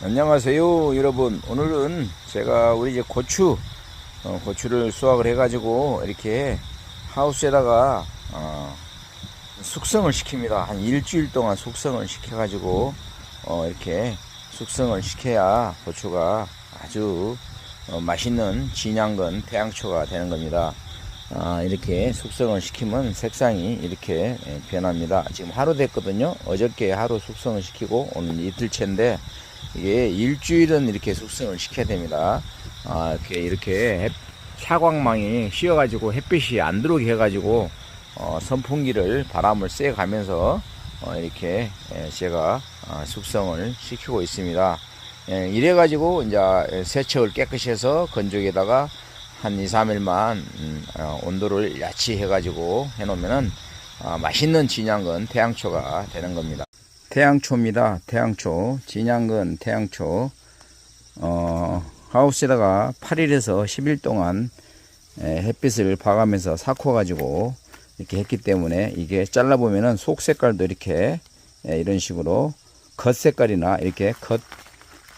안녕하세요 여러분. 오늘은 제가 우리 이제 고추 어, 고추를 수확을 해 가지고 이렇게 하우스에다가 어, 숙성을 시킵니다. 한 일주일 동안 숙성을 시켜 가지고 어, 이렇게 숙성을 시켜야 고추가 아주 어, 맛있는 진양건 태양초가 되는 겁니다. 아, 이렇게 숙성을 시키면 색상이 이렇게 예, 변합니다. 지금 하루 됐거든요. 어저께 하루 숙성을 시키고 오늘 이틀째인데 이게 일주일은 이렇게 숙성을 시켜야 됩니다. 아, 이렇게, 이렇게 햇- 사광망이 씌어가지고 햇빛이 안 들어오게 해가지고, 어, 선풍기를 바람을 쐬 가면서, 어, 이렇게, 예, 제가, 어, 숙성을 시키고 있습니다. 예, 이래가지고, 이제, 세척을 깨끗이 해서 건조기에다가 한 2, 3일만, 음, 어, 온도를 야치해가지고 해놓으면은, 아, 맛있는 진양건 태양초가 되는 겁니다. 태양초입니다. 태양초. 진양근 태양초. 어, 하우스에다가 8일에서 10일 동안 에, 햇빛을 봐가면서 삭혀가지고 이렇게 했기 때문에 이게 잘라보면은 속 색깔도 이렇게 에, 이런 식으로 겉 색깔이나 이렇게 겉,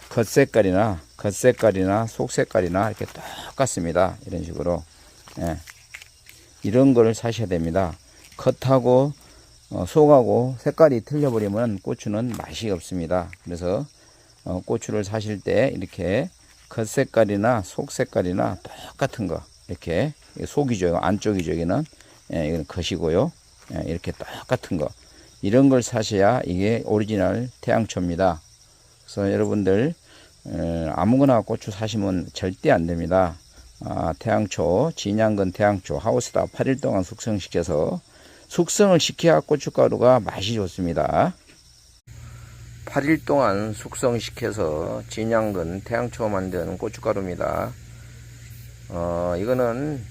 겉 색깔이나 겉 색깔이나 속 색깔이나 이렇게 똑같습니다. 이런 식으로. 예. 이런 거를 사셔야 됩니다. 겉하고 어, 속하고 색깔이 틀려버리면 고추는 맛이 없습니다. 그래서 어, 고추를 사실 때 이렇게 겉 색깔이나 속 색깔이나 똑같은 거 이렇게 속이죠. 안쪽이죠. 여기는 예, 이건 겉이고요. 예, 이렇게 똑같은 거 이런 걸 사셔야 이게 오리지널 태양초입니다. 그래서 여러분들 에, 아무거나 고추 사시면 절대 안 됩니다. 아, 태양초, 진양근 태양초 하우스다 8일 동안 숙성시켜서 숙성을 시켜야 고춧가루가 맛이 좋습니다. 8일 동안 숙성시켜서 진양근 태양초 만든 고춧가루입니다. 어, 이거는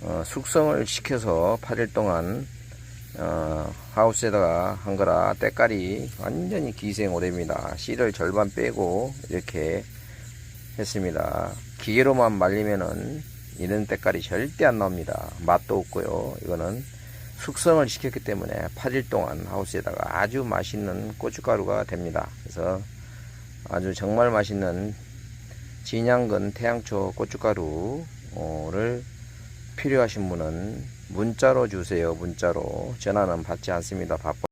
어, 숙성을 시켜서 8일 동안 어, 하우스에다가 한 거라 때깔이 완전히 기생오래입니다. 씨를 절반 빼고 이렇게 했습니다. 기계로만 말리면은 이런 때깔이 절대 안 나옵니다. 맛도 없고요. 이거는 숙성을 시켰기 때문에 8일 동안 하우스에다가 아주 맛있는 고춧가루가 됩니다. 그래서 아주 정말 맛있는 진양근 태양초 고춧가루를 필요하신 분은 문자로 주세요. 문자로 전화는 받지 않습니다. 바빠.